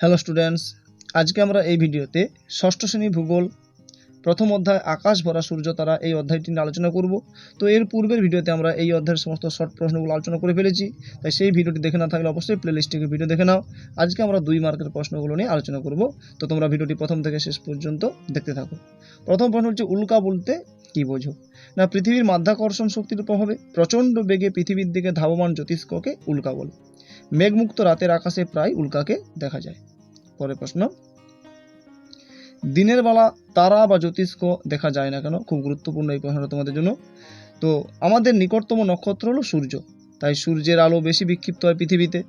Hello students, আজকে আমরা এই ভিডিওতে ষষ্ঠ শ্রেণি ভূগোল, প্রথম অধ্যায় আকাশ ভরা সূর্য তারা এই অধ্যায়টি নিয়ে আলোচনা করব। তো এর পূর্বের ভিডিওতে আমরা এই অধ্যায়ের সমস্ত শর্ট প্রশ্নগুলো আলোচনা করে ফেলেছি, তাই সেই ভিডিওটি দেখে না থাকলে অবশ্যই প্লে লিস্টে ভিডিও দেখে নাও। আজকে আমরা দুই মার্কের প্রশ্নগুলো নিয়ে আলোচনা করব, তো তোমরা ভিডিওটি প্রথম থেকে শেষ পর্যন্ত দেখতে থাকো। প্রথম প্রশ্ন হচ্ছে, উল্কা বলতে কি বোঝো? না, পৃথিবীর মাধ্যাকর্ষণ শক্তির প্রভাবে প্রচণ্ড বেগে পৃথিবীর দিকে ধাবমান জ্যোতিষ্ককে উল্কা বলে। মেঘমুক্ত রাতের আকাশে প্রায় উল্কাকে দেখা যায়। পরের প্রশ্ন। দিনের বেলা তারা বা জ্যোতিষ্ক দেখা যায় না কেন? খুব গুরুত্বপূর্ণ এই প্রশ্নটা তোমাদের জন্য। তো আমাদের নিকটতম নক্ষত্র হলো সূর্য। তাই সূর্যের আলো বেশি বিক্ষিপ্ত হয় পৃথিবীতে।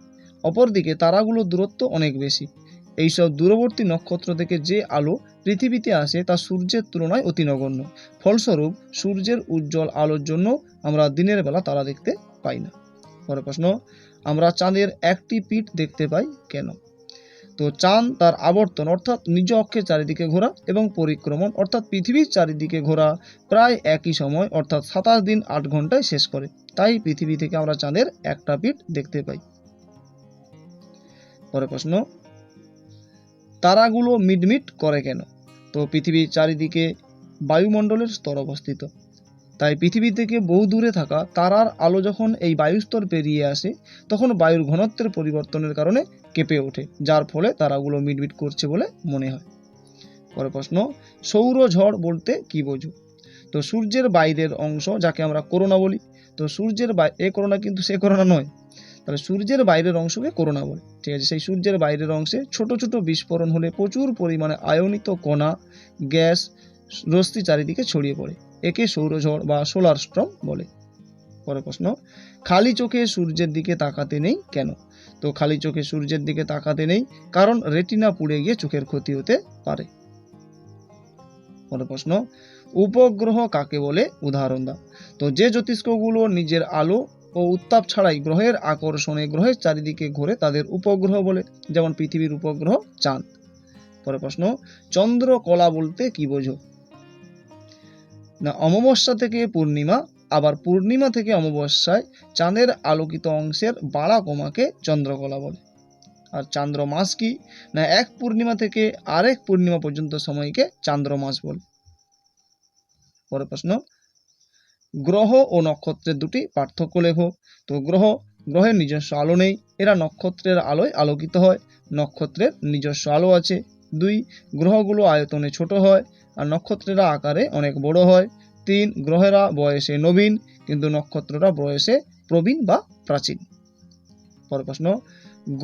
অপরদিকে তারাগুলোর দূরত্ব অনেক বেশি। এইসব দূরবর্তী নক্ষত্র থেকে যে আলো পৃথিবীতে আসে তা সূর্যের তুলনায় অতি নগণ্য। ফলস্বরূপ সূর্যের উজ্জ্বল আলোর জন্য আমরা দিনের বেলা তারা দেখতে পাই না। পরের প্রশ্ন, আমরা চাঁদের একটি পিঠ দেখতে পাই কেন? তো চাঁদ, তার আবর্তন অর্থাৎ নিজ অক্ষের চারিদিকে ঘোরা এবং পরিক্রমণ অর্থাৎ পৃথিবীর চারিদিকে ঘোরা প্রায় একই সময় অর্থাৎ সাতাশ দিন আট ঘন্টায় শেষ করে। তাই পৃথিবী থেকে আমরা চাঁদের একটা পিঠ দেখতে পাই। পরের প্রশ্ন, তারাগুলো মিটমিট করে কেন? তো পৃথিবীর চারিদিকে বায়ুমণ্ডলের স্তর অবস্থিত। তাই পৃথিবী থেকে বহু দূরে থাকা তারার আলো যখন এই বায়ুস্তর পেরিয়ে আসে, তখন বায়ুর ঘনত্বের পরিবর্তনের কারণে কেঁপে ওঠে, যার ফলে তারাগুলো মিটমিট করছে বলে মনে হয়। পরের প্রশ্ন সৌরঝড় বলতে কি বোঝো? তো সূর্যের বাইরের অংশ যাকে আমরা করোনা বলি, তো সূর্যের এ করোনা কিন্তু সে করোনা নয়। তাহলে সূর্যের বাইরের অংশকে করোনা বলে। ঠিক আছে, সেই সূর্যের বাইরের অংশে ছোট ছোট বিস্ফোরণ হলে প্রচুর পরিমাণে আয়নিত কণা, গ্যাস, রশ্মি চারিদিকে ছড়িয়ে পড়ে, একে সৌরঝড় বা সোলার স্ট্রম বলে। পরের প্রশ্ন, খালি চোখে সূর্যের দিকে তাকাতে নেই কেন? তো খালি চোখে সূর্যের দিকে তাকাতে নেই কারণ রেটিনা পুড়ে গিয়ে চোখের ক্ষতি হতে পারে। পরের প্রশ্ন, উপগ্রহ কাকে বলে? উদাহরণ দাও। তো যে জ্যোতিষ্কগুলো নিজের আলো ও উত্তাপ ছাড়াই গ্রহের আকর্ষণে গ্রহের চারিদিকে ঘোরে তাদের উপগ্রহ বলে, যেমন পৃথিবীর উপগ্রহ চাঁদ। পরের প্রশ্ন চন্দ্রকলা বলতে কি বোঝো? না, অমাবস্যা থেকে পূর্ণিমা আবার পূর্ণিমা থেকে অমাবস্যায় চাঁদের আলোকিত অংশের বাড়া কমাকে চন্দ্রকলা বলে। আর চান্দ্র মাস কি? না, এক পূর্ণিমা থেকে আরেক পূর্ণিমা পর্যন্ত সময়কে চান্দ্র মাস বলে। পরের প্রশ্ন, গ্রহ ও নক্ষত্রের দুটি পার্থক্য লেখো। তো গ্রহ, গ্রহের নিজস্ব আলো নেই, এরা নক্ষত্রের আলোয় আলোকিত হয়, নক্ষত্রের নিজস্ব আলো আছে। দুই, গ্রহগুলো আয়তনে ছোট হয়, আর নক্ষত্রেরা আকারে অনেক বড় হয়। তিন গ্রহেরা বয়সে নবীন, কিন্তু নক্ষত্ররা বয়সে প্রবীণ বা প্রাচীন। পরের প্রশ্ন,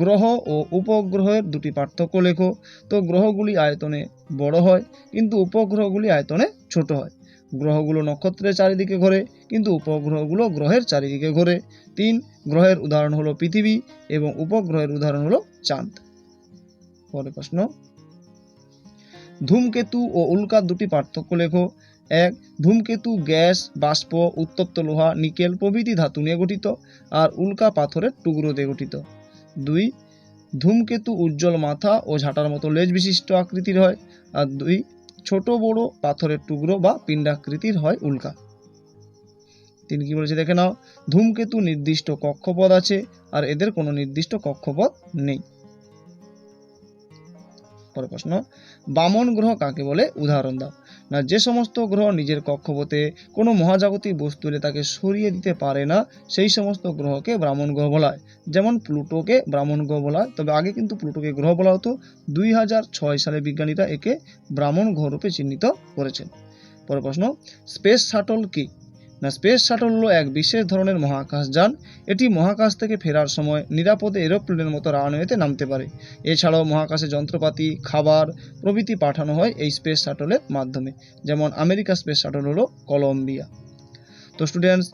গ্রহ ও উপগ্রহের দুটি পার্থক্য লেখো। তো গ্রহগুলি আয়তনে বড় হয়, কিন্তু উপগ্রহগুলি আয়তনে ছোট হয়। গ্রহগুলো নক্ষত্রের চারিদিকে ঘোরে, কিন্তু উপগ্রহগুলো গ্রহের চারিদিকে ঘোরে। তিন, গ্রহের উদাহরণ হলো পৃথিবী এবং উপগ্রহের উদাহরণ হলো চাঁদ। পরের প্রশ্ন ধূমকেতু ও উল্কার দুটি পার্থক্য লেখো। এক, ধূমকেতু, গ্যাস, বাষ্প, উত্তপ্ত লোহা, নিকেল প্রভৃতি ধাতু নিয়ে গঠিত আর উল্কা পাথরের টুকরো দিয়ে গঠিত। দুই, ধূমকেতু উজ্জ্বল মাথা ও ঝাঁটার মতো লেজ বিশিষ্ট আকৃতির হয়। আর দুই, ছোট বড় পাথরের টুকরো বা পিণ্ডাকৃতির হয় উল্কা। তিনি, কি বলেছে? দেখে নাও। ধূমকেতু নির্দিষ্ট কক্ষপথ আছে আর এদের কোনো নির্দিষ্ট কক্ষপথ নেই। পরের প্রশ্ন। বামন গ্রহ কাকে বলে? উদাহরণ দাও। না, যে সমস্ত গ্রহ নিজের কক্ষপথে কোনো মহাজাগতিক বস্তু এলে তাকে সরিয়ে দিতে পারে না, সেই সমস্ত গ্রহকে ব্রাহ্মণ গ্রহ বলা যেমন প্লুটোকে ব্রাহ্মণ গ্রহ বলা হয়, তবে আগে কিন্তু প্লুটোকে গ্রহ বলা হতো। দুই হাজার ছয় সালে বিজ্ঞানীরা একে ব্রাহ্মণ গ্রহ রূপে চিহ্নিত করেছেন। পরের প্রশ্ন, স্পেস শাটল কি? স্পেস শাটল হলো এক বিশেষ ধরনের মহাকাশযান এটি মহাকাশ থেকে ফেরার সময় নিরাপদে এরোপ্লেনের মতো রানওয়েতে নামতে পারে। এছাড়াও মহাকাশে যন্ত্রপাতি, খাবার, প্রভৃতি পাঠানো হয় এই স্পেস শাটলের মাধ্যমে। যেমন আমেরিকা স্পেস শাটল হলো কলম্বিয়া। তো স্টুডেন্টস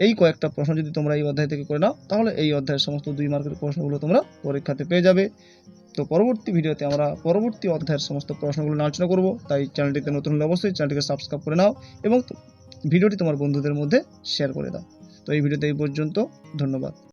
এই কয়েকটা প্রশ্ন যদি তোমরা এই অধ্যায় থেকে করে নাও, তাহলে এই অধ্যায়ের সমস্ত দুই মার্কের প্রশ্নগুলো তোমরা পরীক্ষাতে পেয়ে যাবে। তো পরবর্তী ভিডিওতে আমরা পরবর্তী অধ্যায়ের সমস্ত প্রশ্নগুলো আলোচনা করব। তাই চ্যানেলটিতে নতুন হলে অবশ্যই চ্যানেলটিকে সাবস্ক্রাইব করে নাও এবং ভিডিওটি তোমার বন্ধুদের মধ্যে শেয়ার করে দাও। তো এই ভিডিওতে এই পর্যন্ত ধন্যবাদ।